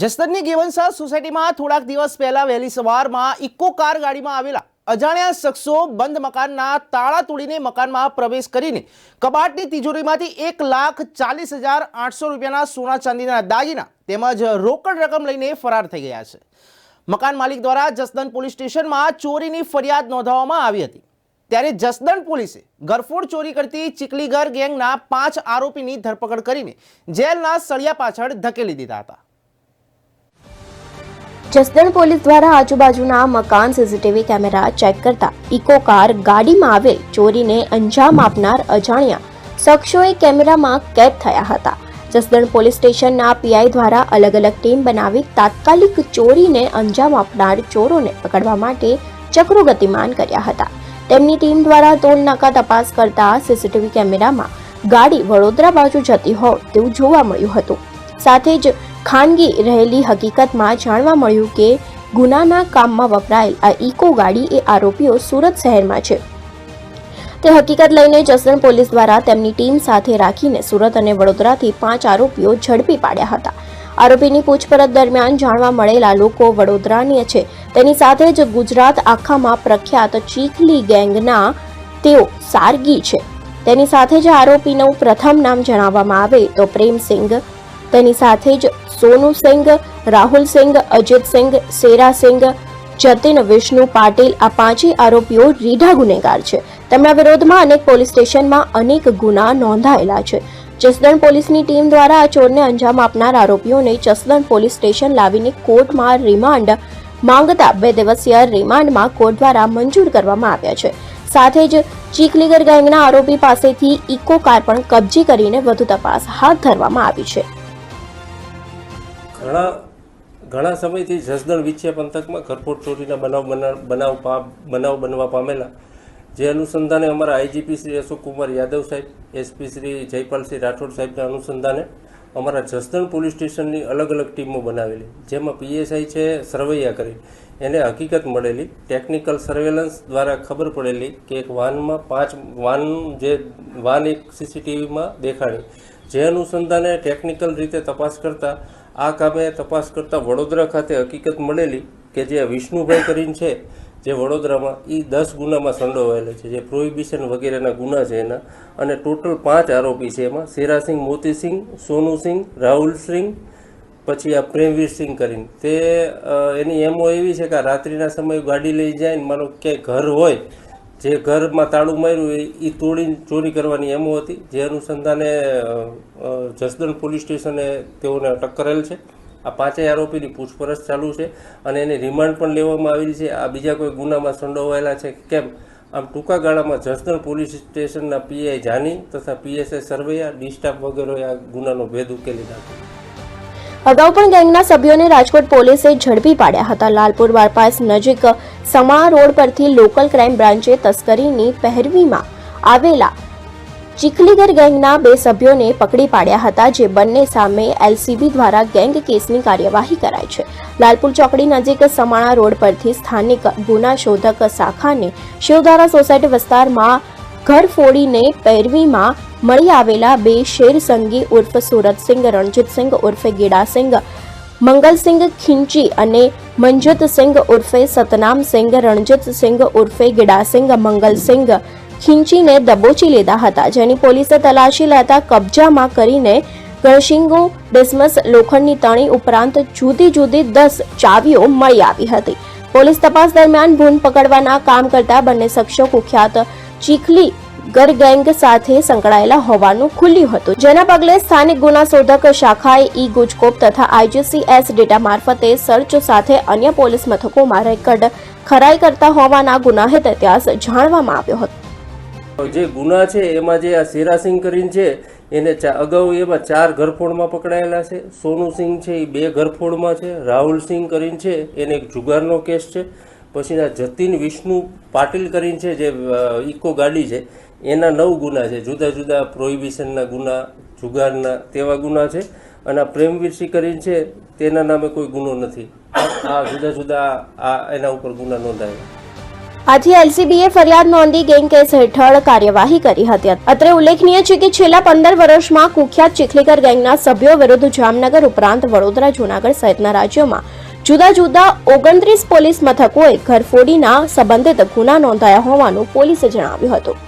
જસદણની ગેવનસા સોસાયટીમાં થોડાક દિવસ પહેલા વહેલી સવારમાં ઇકો કાર ગાડીમાં આવેલા અજાણ્યા શખ્સો બંધ મકાનના તાળા તોડીને મકાનમાં પ્રવેશ કરીને કબાટની તિજોરીમાંથી એક લાખ ચાલીસ હજાર આઠસો રૂપિયાના સોના ચાંદીના દાગીના તેમજ રોકડ રકમ લઈને ફરાર થઈ ગયા છે. મકાન માલિક દ્વારા જસદન પોલીસ સ્ટેશનમાં ચોરીની ફરિયાદ નોંધાવવામાં આવી હતી. ત્યારે જસદણ પોલીસે ઘરફોડ ચોરી કરતી ચીકલીગર ગેંગના પાંચ આરોપીની ધરપકડ કરીને જેલના સળિયા પાછળ ધકેલી દીધા હતા. જસદણ પોલીસ દ્વારા આજુબાજુના મકાન સીસીટીવી કેમેરા ચેક કરતા ઇકો કાર ગાડીમાં આવેલ ચોરીને અંજામ આપનાર અજાણ્યા શખ્સોએ કેમેરામાં કેદ થયા હતા. જસદણ પોલીસ સ્ટેશનના પીઆઈ દ્વારા અલગ અલગ ટીમ બનાવી તાત્કાલિક ચોરીને અંજામ આપનાર ચોરોને પકડવા માટે ચક્રો ગતિમાન કર્યા હતા. તેમની ટીમ દ્વારા ટોલ નાકા તપાસ કરતા સીસીટીવી કેમેરામાં ગાડી વડોદરા બાજુ જતી હોય તેવું જોવા મળ્યું હતું. સાથે જ ખાનગી રહેલી હકીકતમાં જાણવા મળ્યું કે ગુનાના કામમાં વપરાયેલ આ ઇકો ગાડી એ આરોપીઓ સુરત શહેરમાં છે. તે હકીકત લઈને જસદણ પોલીસ દ્વારા તેમની ટીમ સાથે રાખીને સુરત અને વડોદરાથી પાંચ આરોપીઓ ઝડપી પાડ્યા હતા. આરોપીની પૂછપરછ દરમિયાન જાણવા મળેલા લોકો વડોદરાની છે. તેની સાથે જ ગુજરાત આખામાં પ્રખ્યાત ચીખલી ગેંગના તેઓ સારગી છે. તેની સાથે જ આરોપીનું પ્રથમ નામ જણાવવામાં આવે તો પ્રેમસિંગ તેની સાથે જ સોનુ સિંઘ, રાહુલ સિંઘ, અજીત સિંઘ, સેરા સિંઘ, જતીન, વિષ્ણુ પાટીલ આ પાંચેય આરોપીઓ રીઢા ગુનેગાર છે. તેમના વિરોધમાં અનેક પોલીસ સ્ટેશનમાં અનેક ગુના નોંધાયેલા છે. જસદણ પોલીસની ટીમ દ્વારા આ ચોરને અંજામ આપનાર આરોપીઓને જસદણ પોલીસ સ્ટેશન લાવીને કોર્ટમાં રિમાન્ડ માંગતા બે દિવસીય રિમાન્ડમાં કોર્ટ દ્વારા મંજૂર કરવામાં આવ્યા છે. સાથે જ ચીખલીગર ગેંગના આરોપી પાસેથી ઇકો કાર પણ કબજે કરીને વધુ તપાસ હાથ ધરવામાં આવી છે. ઘણા ઘણા સમયથી જસદણ વિછિયા પંથકમાં ઘરફોડ ચોરીના બનાવ બના- બનાવ બનાવ બનવા પામેલા. જે અનુસંધાને અમારા આઈજીપી શ્રી અશોક કુમાર યાદવ સાહેબ, એસપી શ્રી જયપાલસિંહ રાઠોડ સાહેબના અનુસંધાને અમારા જસદણ પોલીસ સ્ટેશનની અલગ અલગ ટીમો બનાવેલી, જેમાં પીએસઆઈ છે, સરવૈયા કરી. એને હકીકત મળેલી, ટેકનિકલ સર્વેલન્સ દ્વારા ખબર પડેલી કે એક વાનમાં પાંચ વાન જે વાન એક સીસીટીવીમાં દેખાડી જે અનુસંધાને ટેકનિકલ રીતે તપાસ કરતા આ કામે તપાસ કરતાં વડોદરા ખાતે હકીકત મળેલી કે જે વિષ્ણુભાઈ કરીને છે, જે વડોદરામાં એ દસ ગુનામાં સંડોવાયેલા છે, જે પ્રોહિબિશન વગેરેના ગુના છે એના. અને ટોટલ પાંચ આરોપી છે એમાં. શેરાસિંહ મોતીસિંહ, સોનુસિંહ, રાહુલસિંહ, પછી આ પ્રેમવીર સિંહ કરીને. તે એની એમો એવી છે કે રાત્રિના સમયે ગાડી લઈ જાય ને માનો ક્યાંય ઘર હોય જે ઘરમાં તાળું માર્યું એ તોડીને ચોરી કરવાની એમો હતી, જે અનુસંધાને જસદણ પોલીસ સ્ટેશને તેઓને અટક કરેલ છે. આ પાંચેય આરોપીની પૂછપરછ ચાલુ છે અને એની રિમાન્ડ પણ લેવામાં આવેલી છે. આ બીજા કોઈ ગુનામાં સંડોવાયેલા છે કેમ? આમ ટૂંકા ગાળામાં જસદણ પોલીસ સ્ટેશનના પીઆઈ જાની તથા પીએસઆઈ સરવૈયા, ડી સ્ટાફ વગેરેએ આ ગુનાનો ભેદ ઉકેલી નાખ્યો. અગાઉ પણ ગેંગના સભ્યોને રાજકોટ પોલીસે ઝડપી પાડ્યા હતા. લાલપુર બાયપાસ નજીક સમા રોડ પરથી લોકલ ક્રાઇમ બ્રાન્ચે તસ્કરીની પહેરવીમાં આવેલા ચીખલીગર ગેંગના બે સભ્યોને પકડી પાડ્યા હતા, જે બંને સામે એલસીબી દ્વારા ગેંગ કેસની કાર્યવાહી કરાઈ છે. લાલપુર ચોકડી નજીક સમાણા રોડ પરથી સ્થાનિક ગુના શોધક શાખાને શિવધારા સોસાયટી વિસ્તારમાં ઘર ફોડીને પેરવીમાં મળી આવેલા બે શેરસંગી ઉર્ફ સુરતસિંહ રણજીતસિંહ ઉર્ફે ગીડાસિંહ મંગલસિંહ ખીંચી અને મંજુતસિંહ ઉર્ફે સતનામસિંહ રણજીતસિંહ ઉર્ફે ગીડાસિંહ મંગલસિંહ ખીંચીને દબોચી લીધા હતા, જેની પોલીસે તલાશી લેતા કબજામાં કરીને ગણશિંગો ડિસમસ, લોખંડની તણી ઉપરાંત જુદી જુદી દસ ચાવીઓ મળી આવી હતી. પોલીસ તપાસ દરમિયાન ભૂન પકડવાના કામ કરતા બંને શખ્સો કુખ્યાત ચીખલી ગર ગેંગ સાથે સંકળાયેલા હોવાનું ખુલ્યું હતું. જેના પગલે સ્થાનિક ગુના શોધક શાખાએ ઈ ગુજકોપ તથા આઈજીસીએસ ડેટા મારફતે સર્ચ સાથે અન્ય પોલીસ મથકોમાં રેકર્ડ ખરાઈ કરતા હોવાના ગુનાહિત ઇતિહાસ જાણવામાં આવ્યો હતો. જે ગુના છે, એમાં જે આ શેરાસિંહ કરીને છે, એને અગાઉ એમાં ચાર ઘરફોડમાં પકડાયેલા છે. સોનુસિંહ છે એ બે ઘરફોડમાં છે. રાહુલ સિંહ કરીને છે, એને એક જુગારનો કેસ છે. પછીના જતીન વિષ્ણુ પાટીલ કરીને છે, જે ઇકો ગાડી છે. એના નવ ગુના છે. જુદા જુદા પ્રોહિબિશનના ગુના, જુગારના તેવા ગુના છે. અને આ પ્રેમવીર સિંહ કરીને છે, તેના નામે કોઈ ગુનો નથી. આ જુદા જુદા આ એના ઉપર ગુના નોંધાયા. આથી એલસીબીએ ફરિયાદ નોંધી ગેંગ કેસ હેઠળ કાર્યવાહી કરી હતી. અત્રે ઉલ્લેખનીય છે કે છેલ્લા પંદર વર્ષમાં કુખ્યાત ચીખલીકર ગેંગના સભ્યો વિરુદ્ધ જામનગર ઉપરાંત વડોદરા, જૂનાગઢ સહિતના રાજ્યોમાં જુદા જુદા ઓગણત્રીસ પોલીસ મથકોએ ઘરફોડીના સંબંધિત ગુના નોંધાયા હોવાનું પોલીસે જણાવ્યું હતું.